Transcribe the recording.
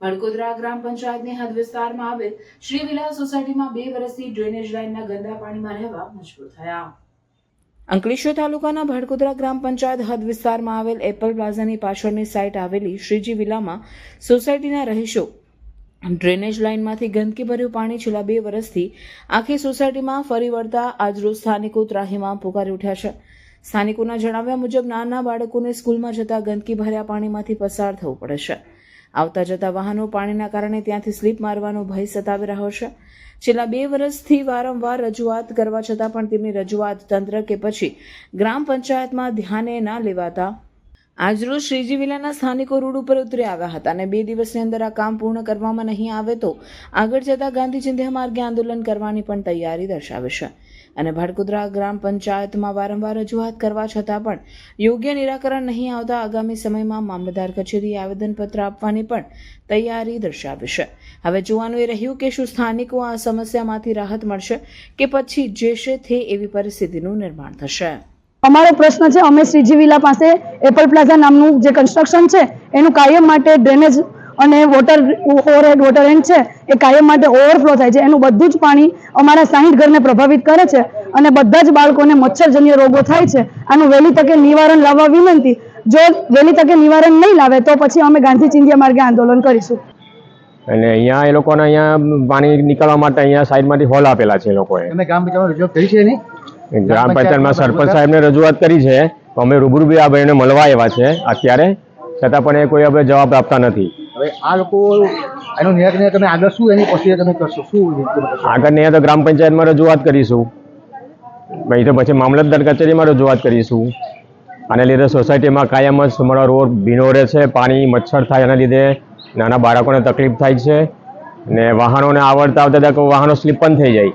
ભડકોદરા ગ્રામ પંચાયતની હદ વિસ્તારમાં આવેલ શ્રી વિલા સોસાયટીમાં બે વર્ષથી ડ્રેનેજ લાઇનના ગંદા પાણીમાં રહેવા મજબૂર થયા. અંકલેશ્વર તાલુકાના ભડકોદરા ગ્રામ પંચાયત હદ વિસ્તારમાં આવેલ એપલ પ્લાઝાની પાછળની સાઇટ આવેલી શ્રીજી વિલામાં સોસાયટીના રહીશો ડ્રેનેજ લાઇનમાંથી ગંદકીભર્યું પાણી છેલ્લા બે વર્ષથી આખી સોસાયટીમાં ફરી વળતા આજરોજ સ્થાનિકો ત્રાહીમાં પુકારી ઉઠ્યા છે. સ્થાનિકોના જણાવ્યા મુજબ નાના બાળકોને સ્કૂલમાં જતા ગંદકી ભર્યા પાણીમાંથી પસાર થવું પડે છે. આવતા જતા વાહનો પાણીના કારણે ત્યાંથી સ્લીપ મારવાનો ભય સતાવી રહ્યો છે. છેલ્લા બે વર્ષથી વારંવાર રજૂઆત કરવા છતાં પણ તેમની રજૂઆત તંત્ર કે પછી ગ્રામ પંચાયતમાં ધ્યાને ના લેવાતા આજરોજ શ્રીજી વિલાના સ્થાનિકો રોડ ઉપર ઉતરી આવ્યા હતા અને બે દિવસની અંદર આ કામ પૂર્ણ કરવામાં નહીં આવે તો આગળ જતા ગાંધી ચિંધ્યા માર્ગે આંદોલન કરવાની પણ તૈયારી દર્શાવે છે. અને ભાડકુદરા ગ્રામ પંચાયતમાં વારંવાર રજૂઆત કરવા છતાં પણ યોગ્ય નિરાકરણ નહીં આવતા આગામી સમયમાં મામલતદાર કચેરીએ આવેદનપત્ર આપવાની પણ તૈયારી દર્શાવી છે. હવે જોવાનું એ રહ્યું કે શું સ્થાનિકો આ સમસ્યામાંથી રાહત મળશે કે પછી જે છે તે એવી પરિસ્થિતિનું નિર્માણ થશે. અમારો પ્રશ્ન છે અમે શ્રીજી વિલા પાસે એપલ પ્લાઝા નામનું જે કન્સ્ટ્રક્શન છે એનું કાયમ માટે ડ્રેનેજ અને વોટર ઓવરહેડ વોટર એન્ડ છે એ કાયમ માટે ઓવરફ્લો થાય છે. એનું બધું જ પાણી અમારા સાહીઠ ઘરને પ્રભાવિત કરે છે અને બધા જ બાળકોને મચ્છરજન્ય રોગો થાય છે. આનું વહેલી તકે નિવારણ લાવવા વિનંતી. જો વહેલી તકે નિવારણ નહીં લાવે તો પછી અમે ગાંધી ચિંધિયા માર્ગે આંદોલન કરીશું. અને અહીંયા એ લોકોને અહીંયા પાણી નીકળવા માટે અહીંયા સાઈડમાંથી હોલ આપેલા છે એ લોકોએ. રજૂઆત કરી છે નહીં ગ્રામ પંચાયતમાં સરપંચ સાહેબને રજૂઆત કરી છે. તો અમે રૂબરૂ બી આ ભાઈને મળવા આવ્યા છે અત્યારે. છતાં પણ એ કોઈ હવે જવાબ આપતા નથી. હવે આ લોકો એનું નિરાકરણ તમે આગળ શું એની પ્રોસિજર તમે કરશો? શું આગળ નહીં તો ગ્રામ પંચાયતમાં રજૂઆત કરીશું. ભાઈ તો પછી મામલતદાર કચેરીમાં રજૂઆત કરીશું. આને લીધે સોસાયટીમાં કાયમ જ તમારો રોડ ભીનો રહે છે. પાણી મચ્છર થાય એના લીધે નાના બાળકોને તકલીફ થાય છે. ને વાહનોને આવડતા આવતા વાહનો સ્લીપ પણ થઈ જાય.